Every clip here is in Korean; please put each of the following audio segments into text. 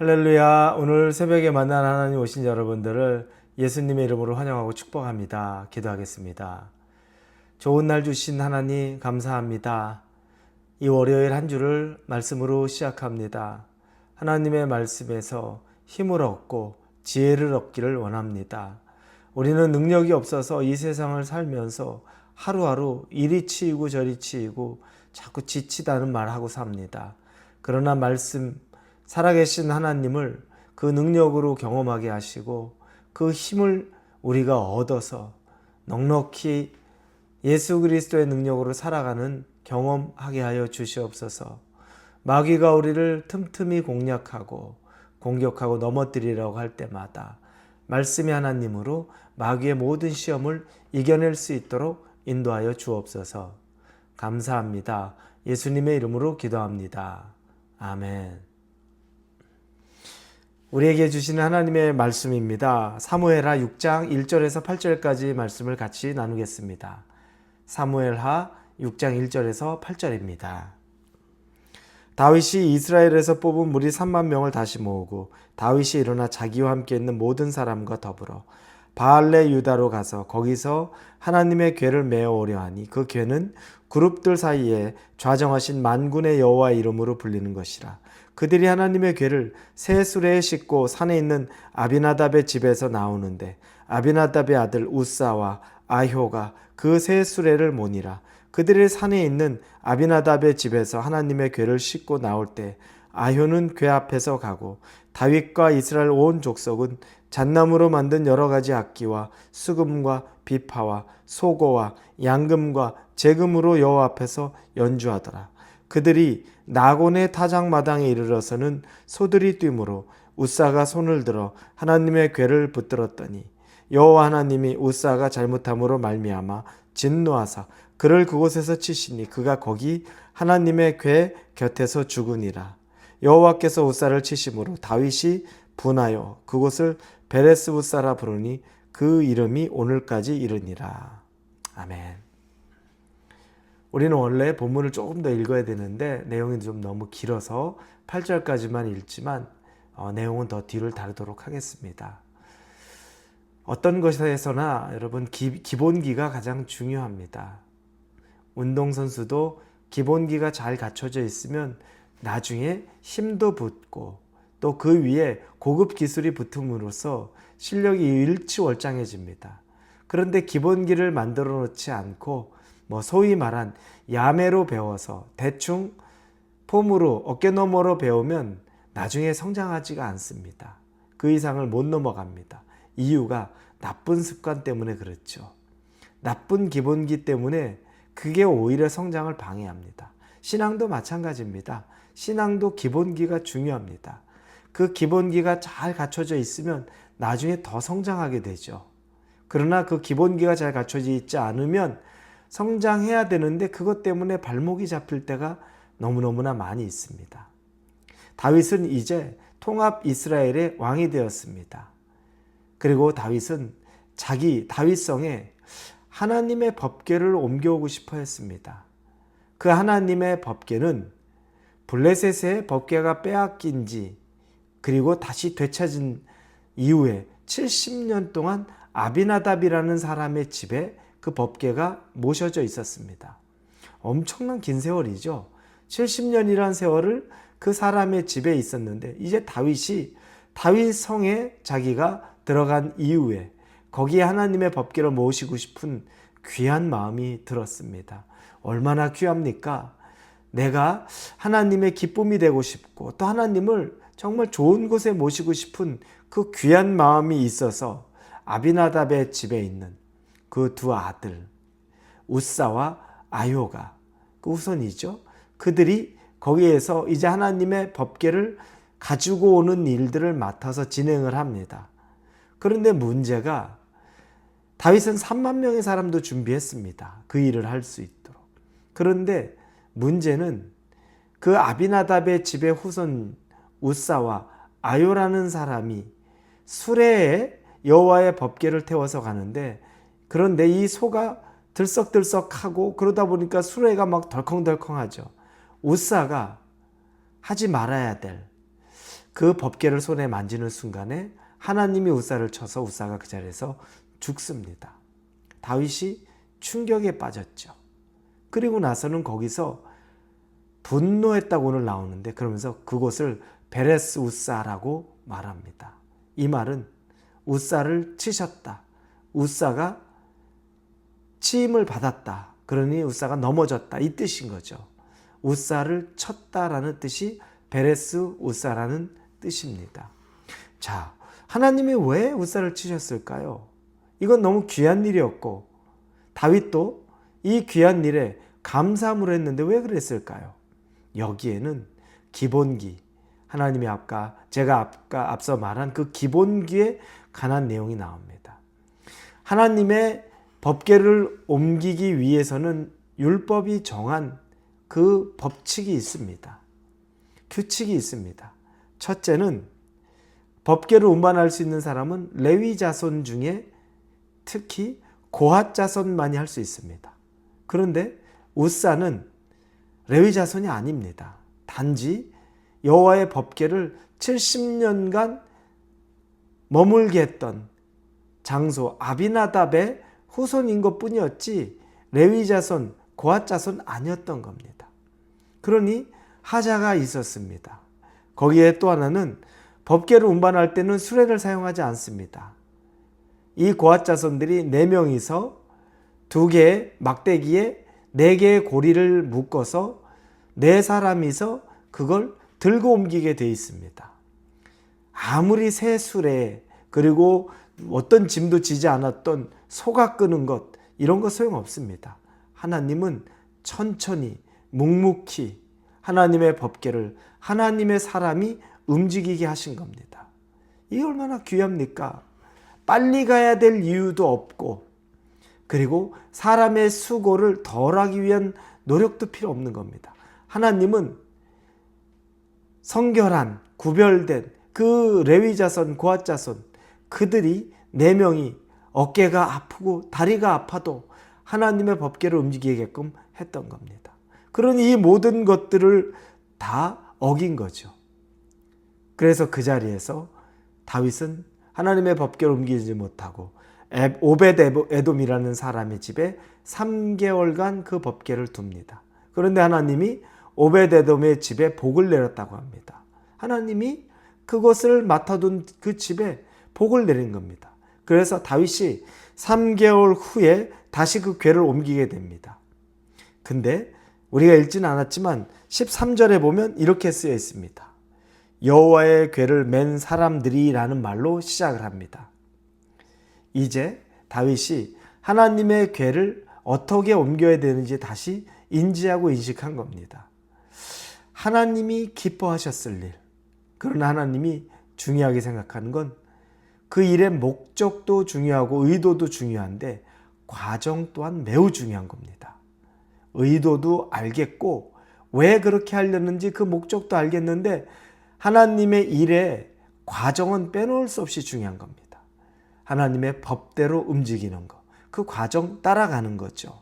할렐루야. 오늘 새벽에 만난 하나님 오신 여러분들을 예수님의 이름으로 환영하고 축복합니다. 기도하겠습니다. 좋은 날 주신 하나님 감사합니다. 이 월요일 한 주를 말씀으로 시작합니다. 하나님의 말씀에서 힘을 얻고 지혜를 얻기를 원합니다. 우리는 능력이 없어서 이 세상을 살면서 하루하루 이리 치이고 저리 치이고 자꾸 지치다는 말하고 삽니다. 그러나 말씀 살아계신 하나님을 그 능력으로 경험하게 하시고 그 힘을 우리가 얻어서 넉넉히 예수 그리스도의 능력으로 살아가는 경험하게 하여 주시옵소서. 마귀가 우리를 틈틈이 공략하고 공격하고 넘어뜨리려고 할 때마다 말씀의 하나님으로 마귀의 모든 시험을 이겨낼 수 있도록 인도하여 주옵소서. 감사합니다. 예수님의 이름으로 기도합니다. 아멘. 우리에게 주시는 하나님의 말씀입니다. 사무엘하 6장 1절에서 8절까지 말씀을 같이 나누겠습니다. 사무엘하 6장 1절에서 8절입니다. 다윗이 이스라엘에서 뽑은 무리 3만 명을 다시 모으고 다윗이 일어나 자기와 함께 있는 모든 사람과 더불어 바알레 유다로 가서 거기서 하나님의 궤를 메어 오려 하니 그 궤는 그룹들 사이에 좌정하신 만군의 여호와 이름으로 불리는 것이라. 그들이 하나님의 궤를 새 수레에 싣고 산에 있는 아비나답의 집에서 나오는데 아비나답의 아들 우사와 아효가 그 새 수레를 모니라. 그들이 산에 있는 아비나답의 집에서 하나님의 궤를 싣고 나올 때 아효는 궤 앞에서 가고 다윗과 이스라엘 온 족속은 잣나무로 만든 여러 가지 악기와 수금과 비파와 소고와 양금과 재금으로 여호와 앞에서 연주하더라. 그들이 나곤의 타작 마당에 이르러서는 소들이 뛰므로 우사가 손을 들어 하나님의 궤를 붙들었더니 여호와 하나님이 우사가 잘못함으로 말미암아 진노하사 그를 그곳에서 치시니 그가 거기 하나님의 궤 곁에서 죽으니라. 여호와께서 우사를 치심으로 다윗이 분하여 그곳을 베레스 우사라 부르니 그 이름이 오늘까지 이르니라. 아멘. 우리는 원래 본문을 조금 더 읽어야 되는데 내용이 좀 너무 길어서 8절까지만 읽지만 어, 내용은 더 뒤를 다루도록 하겠습니다. 어떤 것에서나 여러분 기, 기본기가 가장 중요합니다. 운동선수도 기본기가 잘 갖춰져 있으면 나중에 힘도 붙고 또 그 위에 고급 기술이 붙음으로써 실력이 일치월장해집니다. 그런데 기본기를 만들어 놓지 않고 뭐 소위 말한 야매로 배워서 대충 폼으로 어깨너머로 배우면 나중에 성장하지가 않습니다. 그 이상을 못 넘어갑니다. 이유가 나쁜 습관 때문에 그렇죠. 나쁜 기본기 때문에 그게 오히려 성장을 방해합니다. 신앙도 마찬가지입니다. 신앙도 기본기가 중요합니다. 그 기본기가 잘 갖춰져 있으면 나중에 더 성장하게 되죠. 그러나 그 기본기가 잘 갖춰져 있지 않으면 성장해야 되는데 그것 때문에 발목이 잡힐 때가 너무너무나 많이 있습니다. 다윗은 이제 통합 이스라엘의 왕이 되었습니다. 그리고 다윗은 자기 다윗성에 하나님의 법궤를 옮겨오고 싶어 했습니다. 그 하나님의 법궤는 블레셋의 법궤가 빼앗긴 지 그리고 다시 되찾은 이후에 70년 동안 아비나답이라는 사람의 집에 그 법궤가 모셔져 있었습니다. 엄청난 긴 세월이죠. 70년이란 세월을 그 사람의 집에 있었는데 이제 다윗이 다윗 성에 자기가 들어간 이후에 거기에 하나님의 법궤를 모시고 싶은 귀한 마음이 들었습니다. 얼마나 귀합니까? 내가 하나님의 기쁨이 되고 싶고 또 하나님을 정말 좋은 곳에 모시고 싶은 그 귀한 마음이 있어서 아비나답의 집에 있는 그 두 아들 우사와 아요가 그 우선이죠. 그들이 거기에서 이제 하나님의 법궤를 가지고 오는 일들을 맡아서 진행을 합니다. 그런데 문제가 다윗은 3만 명의 사람도 준비했습니다. 그 일을 할 수 있도록. 그런데 문제는 그 아비나답의 집의 후손 우사와 아요라는 사람이 수레에 여호와의 법궤를 태워서 가는데 그런데 이 소가 들썩들썩하고 그러다 보니까 수레가 막 덜컹덜컹하죠. 우사가 하지 말아야 될 그 법궤를 손에 만지는 순간에 하나님이 우사를 쳐서 우사가 그 자리에서 죽습니다. 다윗이 충격에 빠졌죠. 그리고 나서는 거기서 분노했다고 오늘 나오는데 그러면서 그곳을 베레스 우사라고 말합니다. 이 말은 우사를 치셨다. 우사가 치임을 받았다. 그러니 우사가 넘어졌다. 이 뜻인 거죠. 우사를 쳤다라는 뜻이 베레스 우사라는 뜻입니다. 자, 하나님이 왜 우사를 치셨을까요? 이건 너무 귀한 일이었고 다윗도 이 귀한 일에 감사함으로 했는데 왜 그랬을까요? 여기에는 기본기 하나님이 아까 제가 아까 앞서 말한 그 기본기에 관한 내용이 나옵니다. 하나님의 법계를 옮기기 위해서는 율법이 정한 그 법칙이 있습니다. 규칙이 있습니다. 첫째는 법계를 운반할 수 있는 사람은 레위 자손 중에 특히 고핫 자손만이 할 수 있습니다. 그런데 우사는 레위 자손이 아닙니다. 단지 여호와의 법계를 70년간 머물게 했던 장소 아비나답의 후손인 것뿐이었지 레위 자손, 고핫 자손 아니었던 겁니다. 그러니 하자가 있었습니다. 거기에 또 하나는 법계를 운반할 때는 수레를 사용하지 않습니다. 이 고핫 자손들이 네 명이서 두 개의 막대기에 네 개의 고리를 묶어서 네 사람이서 그걸 들고 옮기게 돼 있습니다. 아무리 새 수레 그리고 어떤 짐도 지지 않았던 소가 끄는 것 이런 거 소용 없습니다. 하나님은 천천히 묵묵히 하나님의 법계를 하나님의 사람이 움직이게 하신 겁니다. 이게 얼마나 귀합니까? 빨리 가야 될 이유도 없고 그리고 사람의 수고를 덜하기 위한 노력도 필요 없는 겁니다. 하나님은 성결한 구별된 그 레위 자손, 고핫 자손 그들이 네 명이 어깨가 아프고 다리가 아파도 하나님의 법계를 움직이게끔 했던 겁니다. 그러니 이 모든 것들을 다 어긴 거죠. 그래서 그 자리에서 다윗은 하나님의 법계를 옮기지 못하고 오벳 에돔이라는 사람의 집에 3개월간 그 법계를 둡니다. 그런데 하나님이 오벳 에돔의 집에 복을 내렸다고 합니다. 하나님이 그것을 맡아둔 그 집에 복을 내린 겁니다. 그래서 다윗이 3개월 후에 다시 그 궤를 옮기게 됩니다. 근데 우리가 읽지는 않았지만 13절에 보면 이렇게 쓰여 있습니다. 여호와의 궤를 맨 사람들이라는 말로 시작을 합니다. 이제 다윗이 하나님의 궤를 어떻게 옮겨야 되는지 다시 인지하고 인식한 겁니다. 하나님이 기뻐하셨을 일, 그러나 하나님이 중요하게 생각하는 건 그 일의 목적도 중요하고 의도도 중요한데 과정 또한 매우 중요한 겁니다. 의도도 알겠고 왜 그렇게 하려는지 그 목적도 알겠는데 하나님의 일의 과정은 빼놓을 수 없이 중요한 겁니다. 하나님의 법대로 움직이는 것. 그 과정 따라가는 거죠.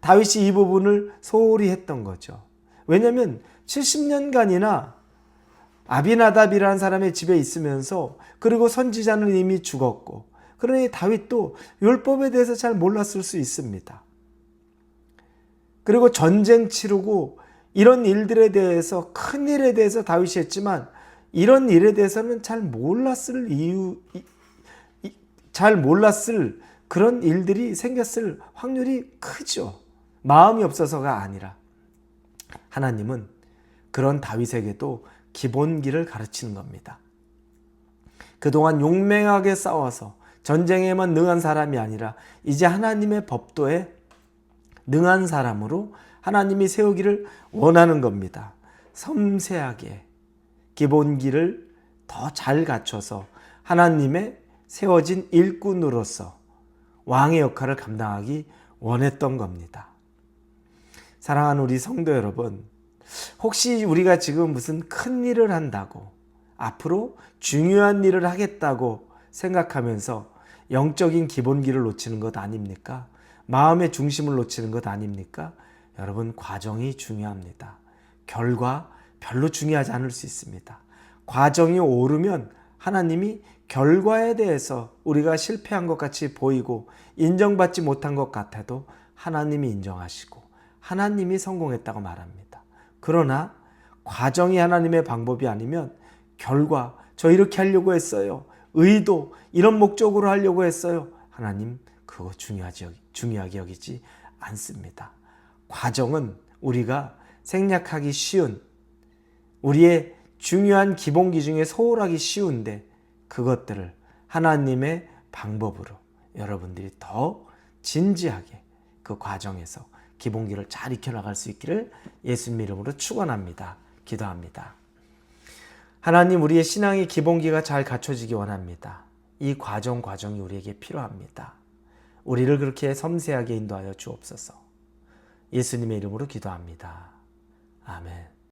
다윗이 이 부분을 소홀히 했던 거죠. 왜냐하면 70년간이나 아비나답이라는 사람의 집에 있으면서 그리고 선지자는 이미 죽었고 그러니 다윗도 율법에 대해서 잘 몰랐을 수 있습니다. 그리고 전쟁 치르고 이런 일들에 대해서 큰 일에 대해서 다윗이 했지만 이런 일에 대해서는 잘 몰랐을 이유 잘 몰랐을 그런 일들이 생겼을 확률이 크죠. 마음이 없어서가 아니라 하나님은 그런 다윗에게도 기본기를 가르치는 겁니다. 그동안 용맹하게 싸워서 전쟁에만 능한 사람이 아니라 이제 하나님의 법도에 능한 사람으로 하나님이 세우기를 원하는 겁니다. 섬세하게 기본기를 더 잘 갖춰서 하나님의 세워진 일꾼으로서 왕의 역할을 감당하기 원했던 겁니다. 사랑하는 우리 성도 여러분, 혹시 우리가 지금 무슨 큰 일을 한다고 앞으로 중요한 일을 하겠다고 생각하면서 영적인 기본기를 놓치는 것 아닙니까? 마음의 중심을 놓치는 것 아닙니까? 여러분, 과정이 중요합니다. 결과 별로 중요하지 않을 수 있습니다. 과정이 오르면 하나님이 결과에 대해서 우리가 실패한 것 같이 보이고 인정받지 못한 것 같아도 하나님이 인정하시고 하나님이 성공했다고 말합니다. 그러나 과정이 하나님의 방법이 아니면 결과 저 이렇게 하려고 했어요. 의도 이런 목적으로 하려고 했어요. 하나님 그거 중요하지 중요하게 여기지 않습니다. 과정은 우리가 생략하기 쉬운 우리의 중요한 기본기 중에 소홀하기 쉬운데 그것들을 하나님의 방법으로 여러분들이 더 진지하게 그 과정에서 기본기를 잘 익혀나갈 수 있기를 예수님 이름으로 축원합니다. 기도합니다. 하나님 우리의 신앙의 기본기가 잘 갖춰지기 원합니다. 이 과정 과정이 우리에게 필요합니다. 우리를 그렇게 섬세하게 인도하여 주옵소서. 예수님의 이름으로 기도합니다. 아멘.